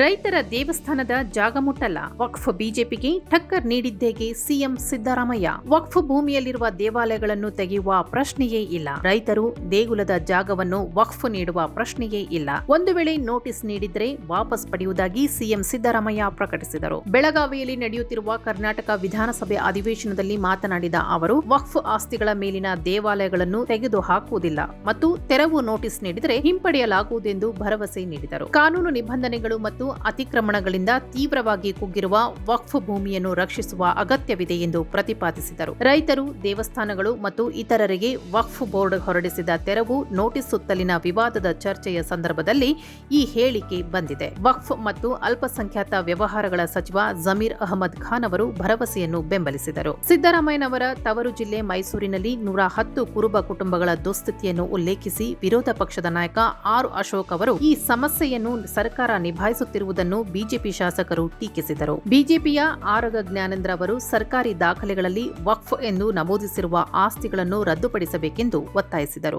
ರೈತರ ದೇವಸ್ಥಾನದ ಜಾಗ ಮುಟ್ಟಲ್ಲ ವಕ್ಫ್ ಬಿಜೆಪಿಗೆ ಟಕ್ಕರ್ ನೀಡಿದ್ದೇಗೆ ಸಿಎಂ ಸಿದ್ದರಾಮಯ್ಯ. ವಕ್ಫ್ ಭೂಮಿಯಲ್ಲಿರುವ ದೇವಾಲಯಗಳನ್ನು ತೆಗೆಯುವ ಪ್ರಶ್ನೆಯೇ ಇಲ್ಲ. ರೈತರು ದೇಗುಲದ ಜಾಗವನ್ನು ವಕ್ಫ್ ನೀಡುವ ಪ್ರಶ್ನೆಯೇ ಇಲ್ಲ. ಒಂದು ವೇಳೆ ನೋಟಿಸ್ ನೀಡಿದ್ರೆ ವಾಪಸ್ ಪಡೆಯುವುದಾಗಿ ಸಿಎಂ ಸಿದ್ದರಾಮಯ್ಯ ಪ್ರಕಟಿಸಿದರು. ಬೆಳಗಾವಿಯಲ್ಲಿ ನಡೆಯುತ್ತಿರುವ ಕರ್ನಾಟಕ ವಿಧಾನಸಭೆ ಅಧಿವೇಶನದಲ್ಲಿ ಮಾತನಾಡಿದ ಅವರು, ವಕ್ಫ್ ಆಸ್ತಿಗಳ ಮೇಲಿನ ದೇವಾಲಯಗಳನ್ನು ತೆಗೆದು ಹಾಕುವುದಿಲ್ಲ ಮತ್ತು ತೆರವು ನೋಟಿಸ್ ನೀಡಿದರೆ ಹಿಂಪಡೆಯಲಾಗುವುದೆಂದು ಭರವಸೆ ನೀಡಿದರು. ಕಾನೂನು ನಿಬಂಧನೆಗಳು ಮತ್ತು ಅತಿಕ್ರಮಣಗಳಿಂದ ತೀವ್ರವಾಗಿ ಕುಗ್ಗಿರುವ ವಕ್ಫ್ ಭೂಮಿಯನ್ನು ರಕ್ಷಿಸುವ ಅಗತ್ಯವಿದೆ ಎಂದು ಪ್ರತಿಪಾದಿಸಿದರು. ರೈತರು, ದೇವಸ್ಥಾನಗಳು ಮತ್ತು ಇತರರಿಗೆ ವಕ್ಫ್ ಬೋರ್ಡ್ ಹೊರಡಿಸಿದ ತೆರವು ನೋಟಿಸ್ ಸುತ್ತಲಿನ ವಿವಾದದ ಚರ್ಚೆಯ ಸಂದರ್ಭದಲ್ಲಿ ಈ ಹೇಳಿಕೆ ಬಂದಿದೆ. ವಕ್ಫ್ ಮತ್ತು ಅಲ್ಪಸಂಖ್ಯಾತ ವ್ಯವಹಾರಗಳ ಸಚಿವ ಜಮೀರ್ ಅಹಮದ್ ಖಾನ್ ಅವರು ಭರವಸೆಯನ್ನು ಬೆಂಬಲಿಸಿದರು. ಸಿದ್ದರಾಮಯ್ಯನವರ ತವರು ಜಿಲ್ಲೆ ಮೈಸೂರಿನಲ್ಲಿ ನೂರ ಹತ್ತು ಕುರುಬ ಕುಟುಂಬಗಳ ದುಸ್ಥಿತಿಯನ್ನು ಉಲ್ಲೇಖಿಸಿ ವಿರೋಧ ಪಕ್ಷದ ನಾಯಕ ಆರ್ ಅಶೋಕ್ ಅವರು ಈ ಸಮಸ್ಯೆಯನ್ನು ಸರ್ಕಾರ ನಿಭಾಯಿಸುತ್ತಿರುವುದನ್ನು ಬಿಜೆಪಿ ಶಾಸಕರು ಟೀಕಿಸಿದರು. ಬಿಜೆಪಿಯ ಆರಗ ಜ್ಞಾನೇಂದ್ರ ಅವರು ಸರ್ಕಾರಿ ದಾಖಲೆಗಳಲ್ಲಿ ವಕ್ಫ್ ಎಂದು ನಮೂದಿಸಿರುವ ಆಸ್ತಿಗಳನ್ನು ರದ್ದುಪಡಿಸಬೇಕೆಂದು ಒತ್ತಾಯಿಸಿದರು.